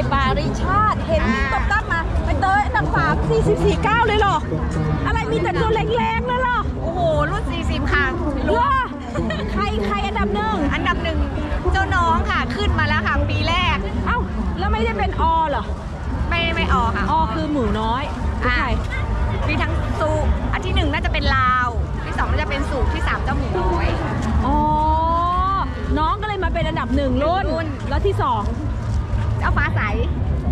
ยปาริชาติ เห็นตบตั้งมาใบเตยอันดับสามสี่สิบสี่เก้าเลยเหรอ อะไรมีแต่ตัวแรงๆเลยเหรอ โอ้โห รุ่น 40 ค่ะเหรอใครใครอันดับหนึ่งอันดับหนึ่งเจ้าน้องค่ะขึ้นมาแล้วค่ะปีแรก เอ้า แล้วไม่ได้เป็นอเหรอ ไม่ไม่ออกค่ะอคือหมูน้อยคืออ่าใครมีทั้งสูอันที่หนึ่งน่าจะเป็นลาว ที่สองน่าจะเป็นสูที่สามเจ้าหมูน้อย อ๋อ น้องก็เลยมาเป็นอันดับหนึ่งรุ่นรุ่นแล้วที่สองเจ้าฟ้าใส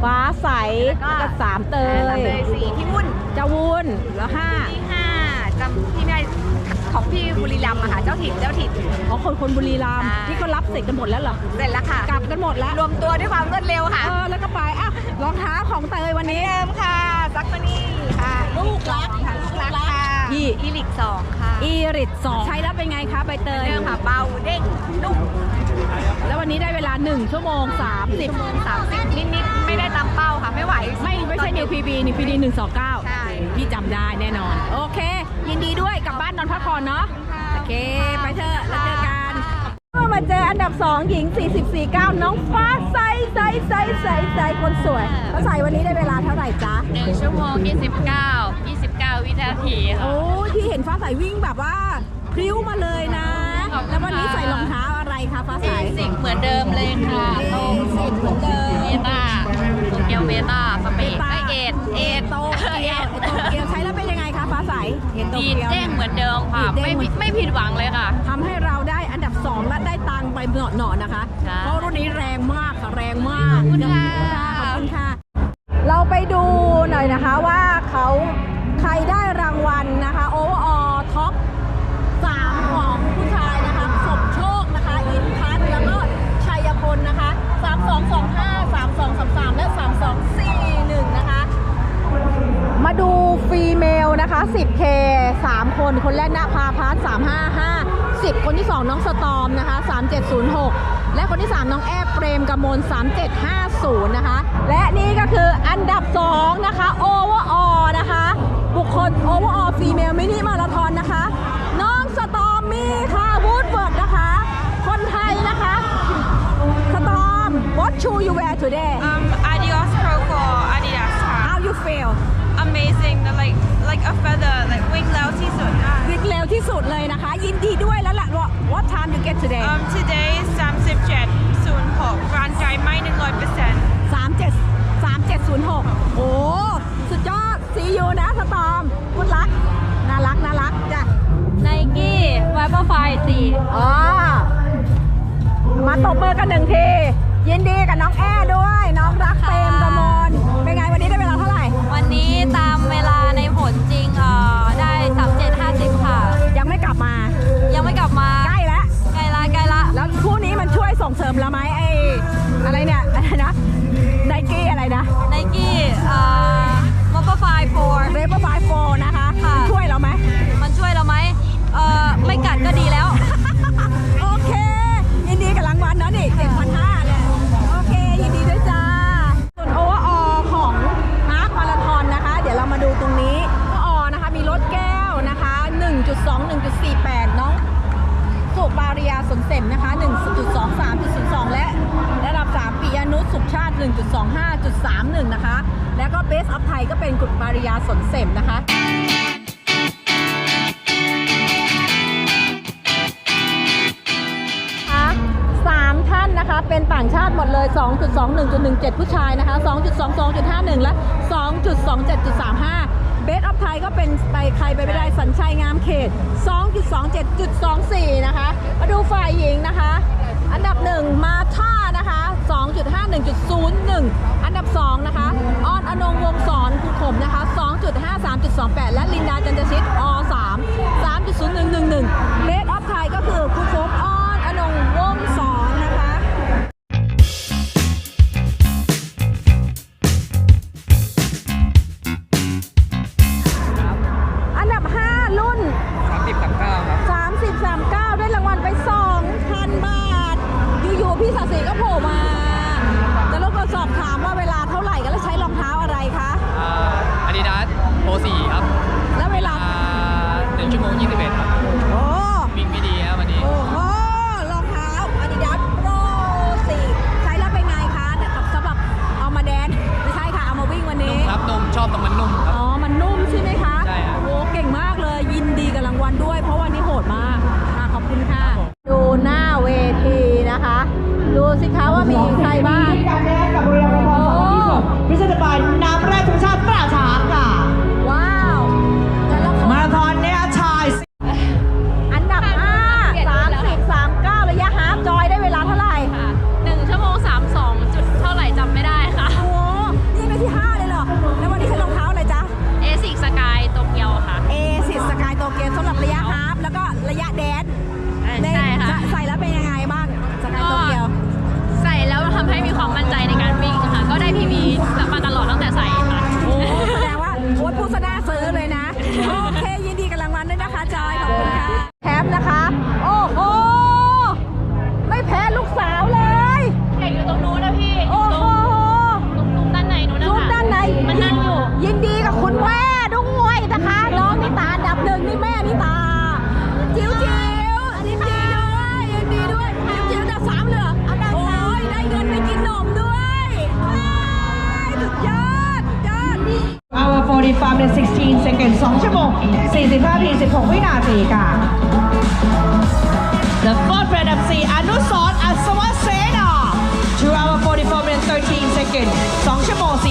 ฟ้าใสแล้วก็กับสามเตสามยเตยสี่พี่มุ่นเจ้าวุ้นแล้วห้าที่ห้าจำที่ไม่ได้ของพี่บุรีรัมย์อะค่ะเจ้าถิ่นเจ้าถิ่น อ๋อคนคนบุรีรัมย์ใช่นี่ก็รับเสร็จกันหมดแล้วเหรอเสร็จแล้วค่ะ กลับกันหมดแล้วรวมตัวด้วยความรวดเร็วค่ะเออแล้วก็ไปอะรองเท้าของเตยวันนี้เดิมค่ะซักมานี่ค่ะลูกรักค่ะลูกรักค่ะอีอีลิกสองค่ะอีริดสองใช้แล้วเป็นไงคะใบเตย เดิมค่ะเบาเด้งนุ่มแล้ววันนี้ได้เวลา 1 ชั่วโมง 30ชั่วโมงสามสิบนิดๆ ไม่ได้ตามเป้าค่ะ ไม่ไหว ไม่ไม่ใช่นิวพีบีนิวพีดีหนึ่งสองเก้าใช่ พี่จำได้แน่นอน โอเค ยินดีด้วยกลับบ้านนอนพักผ่อนเนาะ โอเค ไปเถอะแล้วเจอกันมาเจออันดับ 2 หญิง 44น้องฟ้าใสใสใสใสใสคนสวยฟ้าใสวันนี้ได้เวลาเท่าไหร่จ๊ะ หนึ่งชั่วโมง 29 29 วินาทีค่ะ โอ้ยพี่เห็นฟ้าใสวิ่งแบบว่าพริ้วมาเลยนะ ขอบคุณค่ะ แล้ววันนี้ใส่รองเท้าอะไรคะฟ้าใสสิ่งเหมือนเดิมเลยค่ะโอ้สิบเหมือนเดิ เห็นโตดีดเกียวเด้งเหมือนเดิมค่ะดีดเด้ไม่งเหมืผิอนดไม่ผิดหวังเลยค่ะ ทำให้เราได้อันดับ 2 และได้ตังค์ไปเหนาะๆนะคะ ใช่ เพราะรุ่นนี้แรงมากค่ะแรงมาก ขอบคุณค่ะ ขอบคุณค่ะ เราไปดูหน่อยนะคะว่าเขาใครได้รางวัลนะคะโอเวอร์ออท็อปสามของผู้ชายนะคะสมโชคนะคะ อินพัฒน์แล้วก็ชัยพลนะคะ 3225 3233 10K 3 คน คนแรกณภาพัฒน์355 10 คนที่ 2 น้องสตอมนะคะ 3706 และคนที่ 3 น้องแอบเปรมกมล 3750 นะคะ และนี่ก็คืออันดับ 2 นะคะโอเวอร์ออนะคะ บุคคลโอเวอร์ออฟีเมลมินิมาราธอนนะคะ น้องสตอมมี่ค่ะวูดเวิร์ดนะคะ คนไทยนะคะ สตอม what shoe you wear today Um, Adios Pro for Adidas ค่ะ how you feel Amazing the like like a feather like wing แล้วที่สุดอะวิ่งเร็วที่สุดเลยนะคะ ยินดีด้วยแล้วล่ะว่า what time you get today Um, today 37 06ร้านไกลไม่ 100% 37 3706 โอ้ สุดยอด see you นะสตอมคุณรัก น่ารัก น่ารัก จ้ะ ไนกี้ไวเปอร์ไฟสี่อ๋อ มาตบมือกันหนึ่งที ยินดี เป็นต่างชาติหมดเลย 2.21.17 ผู้ชายนะคะ 2.22.51 และ 2.27.35 เบสออฟไทยก็เป็นไปใครไปไม่ได้สัญชัยงามเขต 2.27.24 นะคะ มาดูฝ่ายหญิงนะคะ อันดับ 1 มาท่านะคะ 2.51.01 อันดับ 2 นะคะออนอนงวงศรภูขมนะคะ 2.53.28 และลินดาจันทชิตอ3 3.0111 เบสออฟไทยก็คือภูขมอ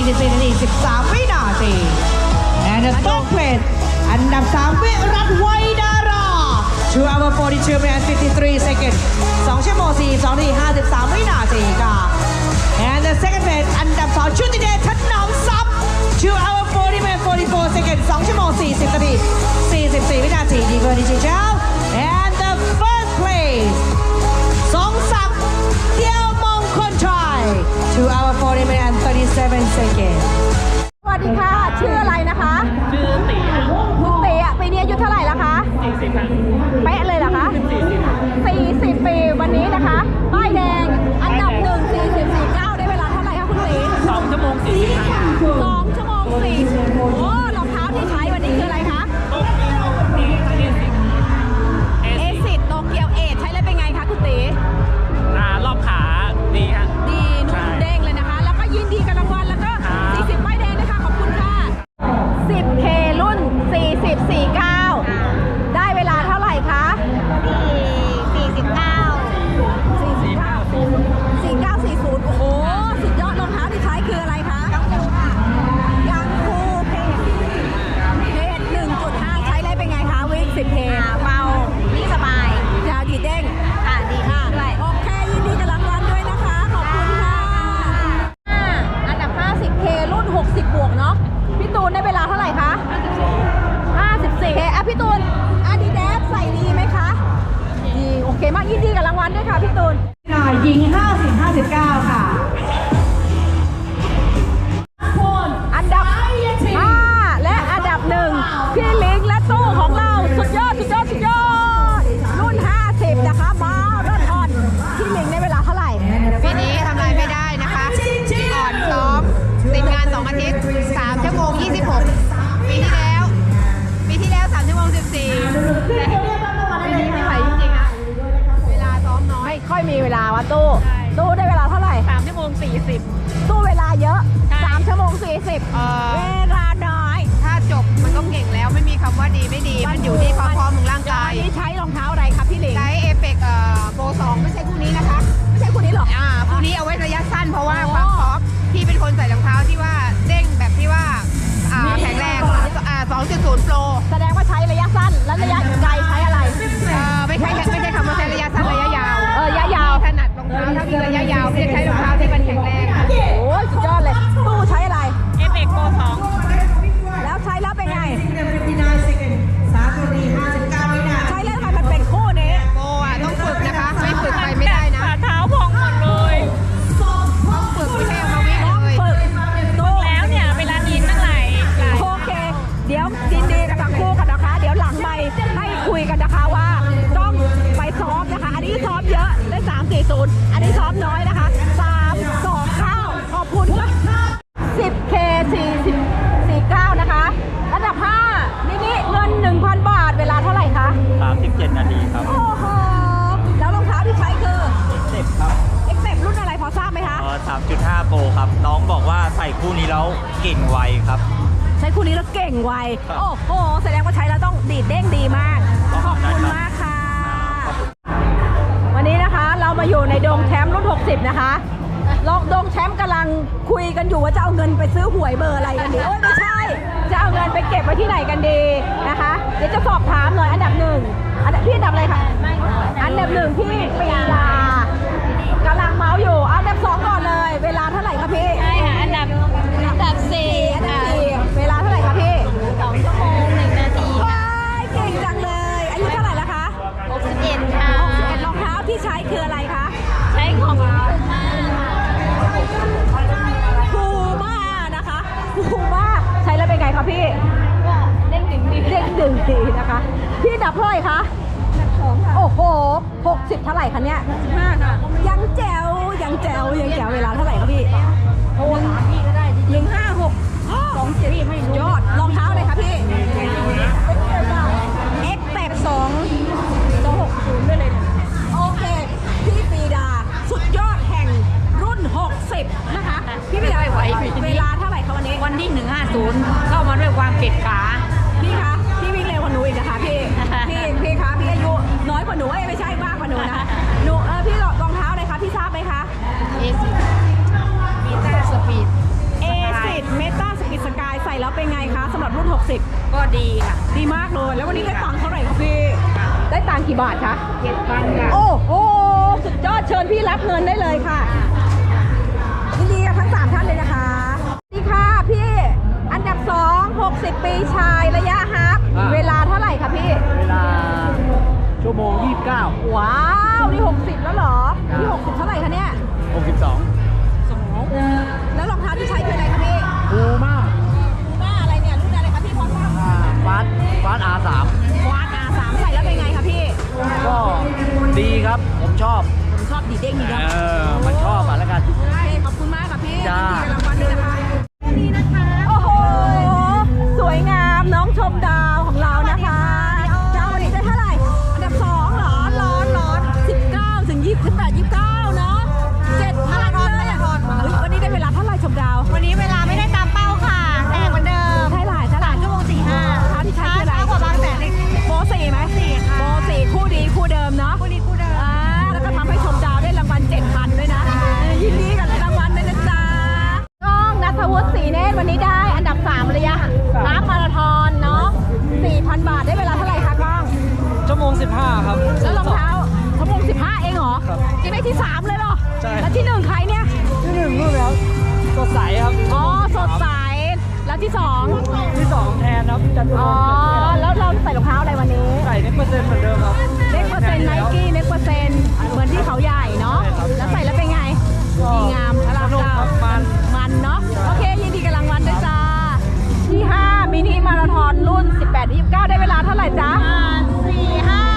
44นาที13 วินาทีและ the top weight อันดับ 3 วิรัตไวดารา 2 hour 42 minutes 53 seconds 2ชั่วโมง42นาที53 วินาทีค่ะ and the second page อันดับ 2 ชุติเดชถนอมทรัพย์ 2 hour 40 minutes 44 seconds 2ชั่วโมง40นาที44 วินาทีดีเวอร์ดิจิเจ้า เพราะว่าความซอฟที่เป็นคนใส่รองเท้าที่ว่าเด้งแบบที่ว่าแข็งแรงอ่า2.0 Pro แสดงว่าใช้ระยะสั้น และระยะไกลใช้อะไรไม่ใช่ไม่ใช่คำว่าใช้ระยะสั้นระยะยาวเออระยะยาว ถนัดรองเท้าถ้ามีระยะยาวพี่จะใช้รองเท้า โกครับ น้องบอกว่าใส่คู่นี้แล้วเก่งไวครับ ใช้คู่นี้แล้วเก่งไวคโอ้โห แสดงว่าใช้แล้วต้องดีดเด้งดีมาก ขอบคุณมากค่ะ วันนี้นะคะเรามาอยู่ในดงแชมป์รุ่น 60 นะคะลองดงแชมป์กำลังคุยกันอยู่ว่าจะเอาเงินไปซื้อหวยเบอร์อะไรกันดีโอ้ยไม่ใช่ จะเอาเงินไปเก็บไว้ที่ไหนกันดีนะคะ เดี๋ยวจะสอบถามหน่อยอันดับหนึ่งอันดับพี่อันดับอะไรคะ อันดับหนึ่งพี่ปี คะพี่เด้งดึงดีเด้งดึงดีนะคะ พี่ดับเท่าไหร่คะโอ้โหหกสิบเท่าไหร่คะเนี่ยห้าค่ะยังแจวยังแจวยังแจวเวลาเท่าไหร่คะพี่โทรหาพี่ก็ได้หนึ่งห้าหกสองเจ็ดไม่ยอดรองเท้าเลยค่ะพี่เอ็กแปดสองสองหกศูนย์ด้วยเลยโอเค พี่ปีดาสุดยอดแห่งรุ่นหกสิบนะคะ พี่ปีดาเวลาเท่าไหร่คะวันนี้วันที่หนึ่งห้าศูนย์ ปิดขาพี่คะ พี่วิ่งเร็วกว่าหนูอีกนะคะพี่ พี่ พี่คะ พี่อายุน้อยกว่าหนูเอ้ยไม่ใช่มากกว่าหนูนะหนูเออพี่รองเท้าอะไรคะพี่ทราบไหมคะ เอซิมีต้าสปีดเอซิดเมตาสกิสกายใส่แล้วเป็นไงคะสำหรับรุ่น 60 ก็ดีค่ะ ดีมากเลย แล้ววันนี้ได้ตังค์เท่าไหร่คะพี่ ได้ตังค์กี่บาทคะเจ็ดพันค่ะ โอ้โหสุดยอดเชิญพี่รับเงินได้เลยค่ะยินดีกับทั้งสามท่านเลยนะคะ 60 ปีชายระยะฮาล์ฟเวลาเท่าไหร่คะพี่ เวลาชั่วโมง 29 ว้าว นี่ 60 แล้วเหรอ นี่ 60 เท่าไหร่คะเนี่ย62แล้วรองเท้าที่ใช้คืออะไรคะพี่คูมากพูม่าอะไรเนี่ยรุ่นอะไรคะพี่พอทราบอ่าฟาสฟาสอาสามวานอาสามใส่แล้วเป็นไงคะพี่ ก็ดีครับ ผมชอบผมชอบดีเด้งดีเอเนาะอมันชอบอะแล้วกัน โอเคขอบคุณมากค่ะพี่จ้ายินดีกับรางวัลด้วยนะคะ จริงได้ที่3เลยเหรอใช่ แล้วที่หนึ่งใครเนี่ย ที่หนึ่งรูปแล้วสดใสครับอ๋อ สดใส แล้วที่2ที่สองแทนครับจันทร์อ๋อ แล้วเราใส่รองเท้าอะไรวันนี้ ใส่เน็ตเปอร์เซ็นต์เหมือนเดิมครับเน็กเปอร์เซ็นต์ไนกี้เน็กเปอร์เซ็นต์เหมือนที่เขาใหญ่เนาะใช่ครับแล้วใส่แล้วเป็นไง ดีงามอลังสนุกการครับมัน มันเนาะ โอเค ยินดีกับรางวัลด้วยจ้า ที่ 5 มินิมาราธอนรุ่น 18 29 ได้เวลาเท่าไหร่จ๊ะ สี่ห้า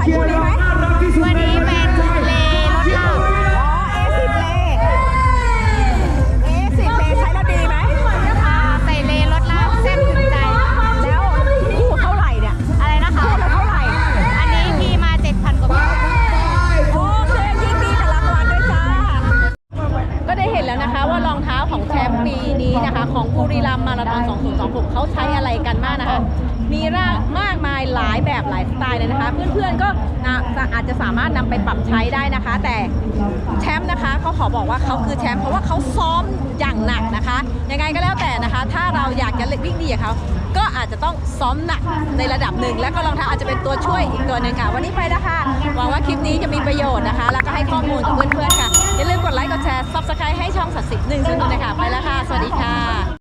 องเเลยนะคะ เพื่อนๆก็นะอาจจะสามารถนำไปปรับใช้ได้นะคะ แต่แชมป์นะคะเขาขอบอกว่าเขาคือแชมป์เพราะว่าเขาซ้อมอย่างหนักนะคะ ยังไงก็แล้วแต่นะคะ ถ้าเราอยากจะวิ่งดีกับเขาก็อาจจะต้องซ้อมหนักในระดับหนึ่ง แล้วก็รองเท้าอาจจะเป็นตัวช่วยอีกตัวหนึ่งค่ะ วันนี้ไปแล้วค่ะหวังว่าคลิปนี้จะมีประโยชน์นะคะ แล้วก็ให้ข้อมูลกับเพื่อนๆค่ะอย่าลืมกดไลค์กดแชร์ซับสไครต์ให้ช่องสัตว์สิบหนึ่งซึ่งด้วนะคะไปแล้วค่ะ สวัสดีค่ะ